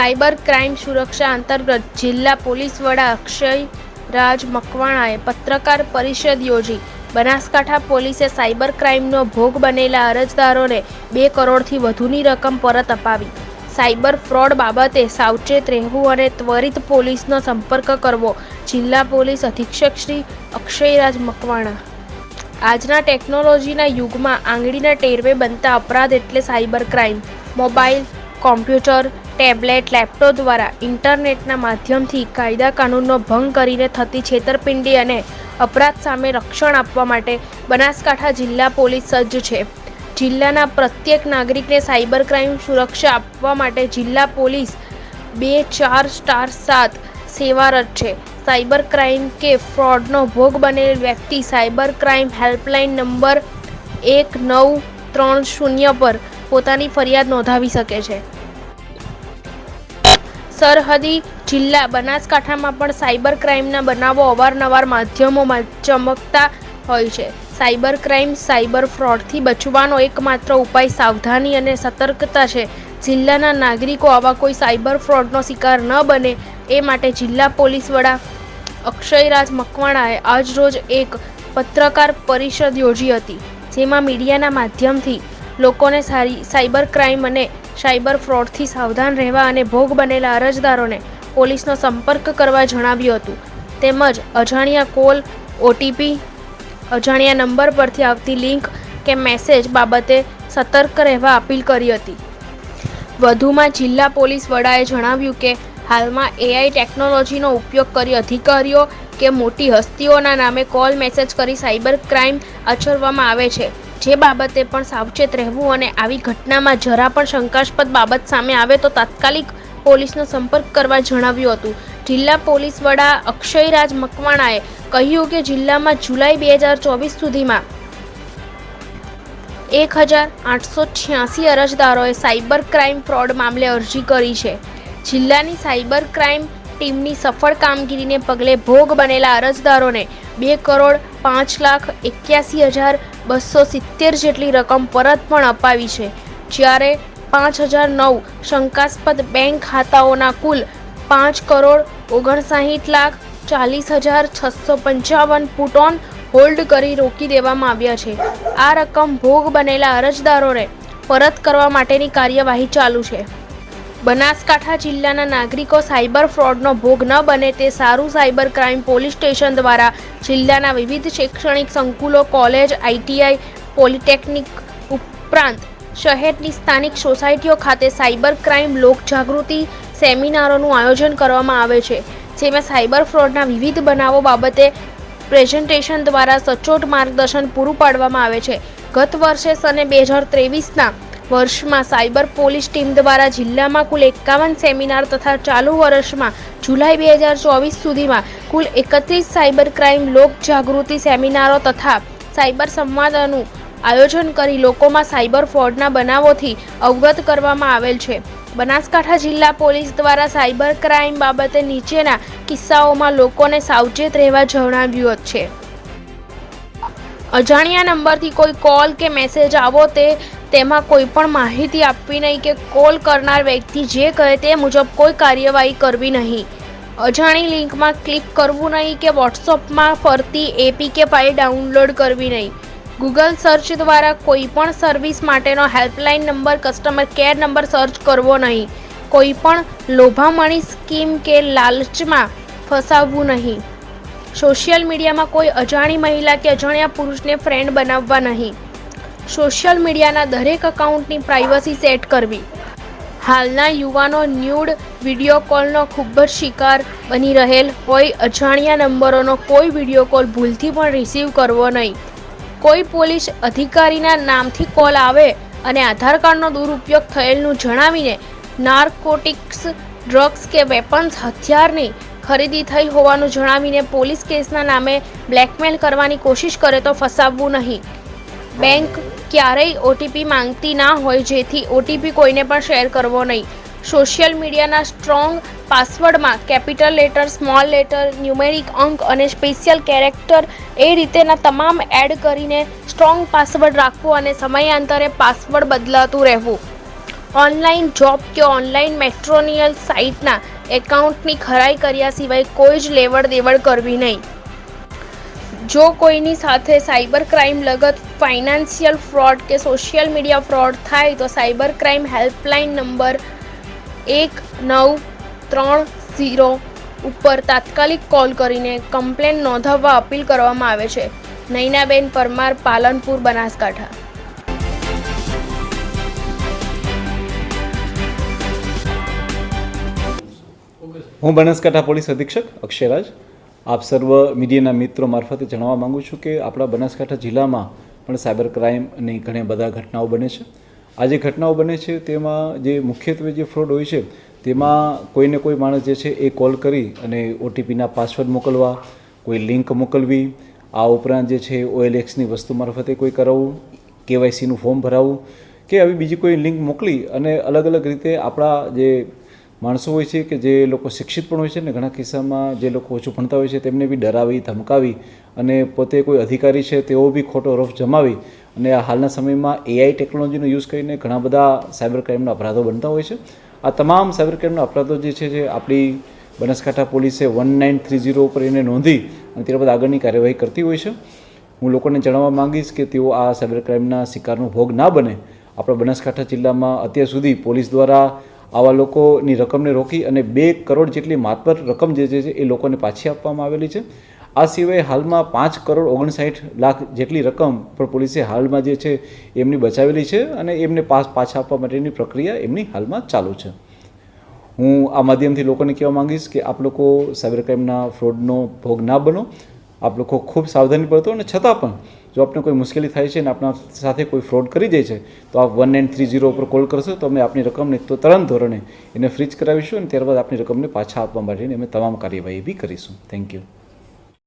Cyber crime સુરક્ષા અંતર્ગત જિલ્લા પોલીસ વડા અક્ષય રાજ મકવાણાએ પત્રકાર પરિષદ યોજી. બનાસકાંઠા પોલીસે સાયબર ક્રાઇમનો ભોગ બનેલા અરજદારોને બે કરોડથી વધુની રકમ પરત અપાવી. સાયબર ફ્રોડ બાબતે સાવચેત રહેવું અને ત્વરિત પોલીસનો સંપર્ક કરવો, જિલ્લા પોલીસ અધિક્ષક શ્રી અક્ષયરાજ મકવાણા. આજના ટેકનોલોજીના યુગમાં આંગળીના ટેરવે બનતા અપરાધ એટલે cyber crime. Mobile, computer tablet, laptop દ્વારા ઇન્ટરનેટના માધ્યમથી કાયદા કાનૂનનો ભંગ કરીને થતી છેતરપિંડી અને અપરાધ સામે રક્ષણ આપવા માટે બનાસકાંઠા જિલ્લા પોલીસ સજ્જ છે. જિલ્લાના પ્રત્યેક નાગરિકને સાયબર ક્રાઇમ સુરક્ષા આપવા માટે જિલ્લા પોલીસ બે ચાર સ્ટાર સાત સેવારત છે. સાયબર ક્રાઇમ કે ફ્રોડનો ભોગ બનેલ વ્યક્તિ સાયબર ક્રાઇમ હેલ્પલાઇન નંબર એક નવ ત્રણ શૂન્ય પર પોતાની ફરિયાદ નોંધાવી શકે છે. સરહદી જિલ્લા બનાસકાંઠામાં પણ સાયબર ક્રાઇમના બનાવો અવારનવાર માધ્યમોમાં ચમકતા હોય છે. સાયબર ક્રાઇમ સાયબર ફ્રોડથી બચવાનો એકમાત્ર ઉપાય સાવધાની અને સતર્કતા છે. જિલ્લાના નાગરિકો આવા કોઈ સાયબર ફ્રોડનો શિકાર ન બને એ માટે જિલ્લા પોલીસ વડા અક્ષયરાજ મકવાણાએ આજરોજ એક પત્રકાર પરિષદ યોજી હતી, જેમાં મીડિયાના માધ્યમથી લોકોને સારી સાયબર ક્રાઇમ અને સાયબર ફ્રોડથી સાવધાન રહેવા અને ભોગ બનેલા અરજદારોને પોલીસનો સંપર્ક કરવા જણાવ્યું હતું. તેમજ અજાણ્યા કોલ, ઓટીપી, અજાણ્યા નંબર પરથી આવતી લિંક કે મેસેજ બાબતે સતર્ક રહેવા અપીલ કરી હતી. વધુમાં જિલ્લા પોલીસ વડાએ જણાવ્યું કે હાલમાં એઆઈ ટેકનોલોજીનો ઉપયોગ કરી અધિકારીઓ કે મોટી હસ્તીઓના નામે કોલ મેસેજ કરી સાયબર ક્રાઇમ આચરવામાં આવે છે. જે બાબતે પણ સાવચેત રહેવું અને આવી ઘટનામાં જરા પણ શંકાસ્પદ બાબત સામે આવે તો તાત્કાલિક પોલીસનો સંપર્ક કરવા જણાવ્યું હતું. જિલ્લા પોલીસ વડા અક્ષયરાજ મકવાણાએ કહ્યું કે જિલ્લામાં જુલાઈ બે હજાર ચોવીસ સુધીમાં એક હજાર આઠસો છ્યાસી અરજદારોએ સાયબર ક્રાઇમ ફ્રોડ મામલે અરજી કરી છે. જિલ્લાની સાયબર ક્રાઇમ ટીમની સફળ કામગીરીને પગલે ભોગ બનેલા અરજદારોને બે કરોડ પાંચ લાખ એક્યાસી હજાર બસો સિત્તેર જેટલી રકમ પરત પણ અપાવી છે. જ્યારે પાંચ હજાર નવ શંકાસ્પદ બેંક ખાતાઓના કુલ પાંચ કરોડ ઓગણસાઠ લાખ ચાલીસ હજાર છસો પંચાવન પુટ હોલ્ડ કરી રોકી દેવામાં આવ્યા છે. આ રકમ ભોગ બનેલા અરજદારોને પરત કરવા માટેની કાર્યવાહી ચાલુ છે. બનાસકાંઠા જિલ્લાના નાગરિકો સાયબર ફ્રોડનો ભોગ ન બને તે સારું સાયબર ક્રાઇમ પોલીસ સ્ટેશન દ્વારા જિલ્લાના વિવિધ શૈક્ષણિક સંકુલો, કોલેજ, આઈટીઆઈ, પોલિટેકનિક ઉપરાંત શહેરની સ્થાનિક સોસાયટીઓ ખાતે સાયબર ક્રાઇમ લોકજાગૃતિ સેમિનારોનું આયોજન કરવામાં આવે છે, જેમાં સાયબર ફ્રોડના વિવિધ બનાવો બાબતે પ્રેઝન્ટેશન દ્વારા સચોટ માર્ગદર્શન પૂરું પાડવામાં આવે છે. ગત વર્ષે સને બે હજાર ત્રેવીસના વર્ષમાં સાયબર પોલીસ ટીમ દ્વારા જિલ્લામાં કુલ એકાવન સેમિનાર તથા ચાલુ વર્ષમાં જુલાઈ બે હજાર ચોવીસ સુધીમાં કુલ એકત્રીસ સાયબર ક્રાઇમ લોક જાગૃતિ સેમિનારો તથા સાયબર સંવાદોનું આયોજન કરી લોકોમાં સાયબર ફ્રોડના બનાવોથી અવગત કરવામાં આવેલ છે. બનાસકાંઠા જિલ્લા પોલીસ દ્વારા સાયબર ક્રાઇમ બાબતે નીચેના કિસ્સાઓમાં લોકોને સાવચેત રહેવા જણાવ્યું છે. અજાણ્યા નંબરથી કોઈ કોલ કે મેસેજ આવો તે તેમાં કોઈ પણ માહિતી આપવી નહીં કે કોલ કરનાર વ્યક્તિ જે કહે તે મુજબ કોઈ કાર્યવાહી કરવી નહીં. અજાણી લિંકમાં ક્લિક કરવું નહીં કે વોટ્સઅપમાં ફરતી એપીકે ફાઇલ ડાઉનલોડ કરવી નહીં. ગૂગલ સર્ચ દ્વારા કોઈ પણ સર્વિસ માટેનો helpline number customer care number search કરવો નહીં. કોઈ પણ લોભામણી સ્કીમ કે લાલચમાં ફસાવવું નહીં. સોશિયલ મીડિયામાં કોઈ અજાણી મહિલા કે અજાણ્યા પુરુષને ફ્રેન્ડ બનાવવા નહીં. સોશિયલ મીડિયાના દરેક અકાઉન્ટની પ્રાઇવસી સેટ કરવી. હાલના યુવાનો ન્યૂડ વીડિયો કોલનો ખૂબ જ શિકાર બની રહેલ હોય, અજાણ્યા નંબરોનો કોઈ વીડિયો કોલ ભૂલથી પણ રિસીવ કરવો નહીં. કોઈ પોલીસ અધિકારીના નામથી કોલ આવે અને આધાર કાર્ડનો દુરુપયોગ થયેલનું જણાવીને નાર્કોટિક્સ ડ્રગ્સ કે વેપન્સ હથિયારની ખરીદી થઈ હોવાનું જણાવીને પોલીસ કેસના નામે બ્લેકમેલ કરવાની કોશિશ કરે તો ફસાવવું નહીં. બેંક ક્યારેય ઓટીપી માંગતી ના હોય, જેથી ઓટીપી કોઈને પણ શેર કરવો નહીં. સોશિયલ મીડિયાના strong પાસવર્ડમાં capital letter, small letter, numeric અંક અને સ્પેશિયલ કેરેક્ટર એ રીતેના તમામ એડ કરીને સ્ટ્રોંગ પાસવર્ડ રાખવો અને સમયાંતરે પાસવર્ડ બદલાતું રહેવું. ઓનલાઈન જોબ કે ઓનલાઈન મેટ્રોનિયલ સાઇટના એકાઉન્ટની ખરાઈ કર્યા સિવાય કોઈ જ લેવડ દેવડ કરવી નહીં. જો કોઈની સાથે સાયબર ક્રાઇમ લગત, ફાઇનાન્શિયલ ફ્રોડ કે સોશિયલ મીડિયા ફ્રોડ થાય, તો સાયબર ક્રાઇમ હેલ્પલાઇન નંબર એક નવ ત્રણ ઝીરો ઉપર તાત્કાલિક કોલ કરીને કમ્પ્લેન નોંધાવવા અપીલ કરવામાં આવે છે. નૈનાબેન પરમાર, પાલનપુર, બનાસકાંઠા. હું બનાસકાંઠા પોલીસ અધિક્ષક અક્ષયરાજ. આપ સર્વ મીડિયાના મિત્રો મારફતે જણાવવા માગું છું કે આપણા બનાસકાંઠા જિલ્લામાં પણ સાયબર ક્રાઇમની ઘણી બધા ઘટનાઓ બને છે. આ જે ઘટનાઓ બને છે, તેમાં જે મુખ્યત્વે જે ફ્રોડ હોય છે, તેમાં કોઈને કોઈ માણસ જે છે એ કોલ કરી અને ઓટીપીના પાસવર્ડ મોકલવા, કોઈ લિંક મોકલવી, આ ઉપરાંત જે છે ઓએલએક્સની વસ્તુ મારફતે કોઈ કરાવવું કેવાયસીનું ફોર્મ ભરાવવું, કે આવી બીજી કોઈ લિંક મોકલી અને અલગ અલગ રીતે આપણા જે માણસો હોય છે કે જે લોકો શિક્ષિત પણ હોય છે ને ઘણા કિસ્સામાં જે લોકો ઓછું ભણતા હોય છે તેમને બી ડરાવી, ધમકાવી અને પોતે કોઈ અધિકારી છે તેઓ બી ખોટો રફ જમાવી અને હાલના સમયમાં એઆઈ ટેકનોલોજીનો યુઝ કરીને ઘણા બધા સાયબર ક્રાઇમના અપરાધો બનતા હોય છે. આ તમામ સાયબર ક્રાઇમના અપરાધો જે છે જે આપણી બનાસકાંઠા પોલીસે વન નાઇન થ્રી ઝીરો ઉપર એને નોંધી અને ત્યારબાદ આગળની કાર્યવાહી કરતી હોય છે. હું લોકોને જણાવવા માંગીશ કે તેઓ આ સાયબર ક્રાઇમના શિકારનો ભોગ ના બને. આપણા બનાસકાંઠા જિલ્લામાં અત્યાર સુધી પોલીસ દ્વારા આવા લોકોની રકમને રોકી અને બે કરોડ જેટલી માતબર રકમ જે છે એ લોકોને પાછી આપવામાં આવેલી છે. આ સિવાય હાલમાં પાંચ કરોડ ઓગણસાઠ લાખ જેટલી રકમ પણ પોલીસે હાલમાં જે છે એમની બચાવેલી છે અને એમને પાસ પાછા આપવા માટેની પ્રક્રિયા એમની હાલમાં ચાલુ છે. હું આ માધ્યમથી લોકોને કહેવા માંગીશ કે આપ લોકો સાયબર ક્રાઇમના ફ્રોડનો ભોગ ના બનો. આપ લોકો ખૂબ સાવધાની બરતો અને છતાં પણ જો આપને કોઈ મુશ્કેલી થાય છે અને આપણા સાથે કોઈ ફ્રોડ કરી જાય છે, તો આપ વન નાઇન થ્રી ઝીરો ઉપર કોલ કરશો, તો અમે આપની રકમને તો તરણ ધોરણે એને ફ્રીજ કરાવીશું અને ત્યારબાદ આપની રકમને પાછા આપવા માટેની અમે તમામ કાર્યવાહી બી કરીશું. Thank you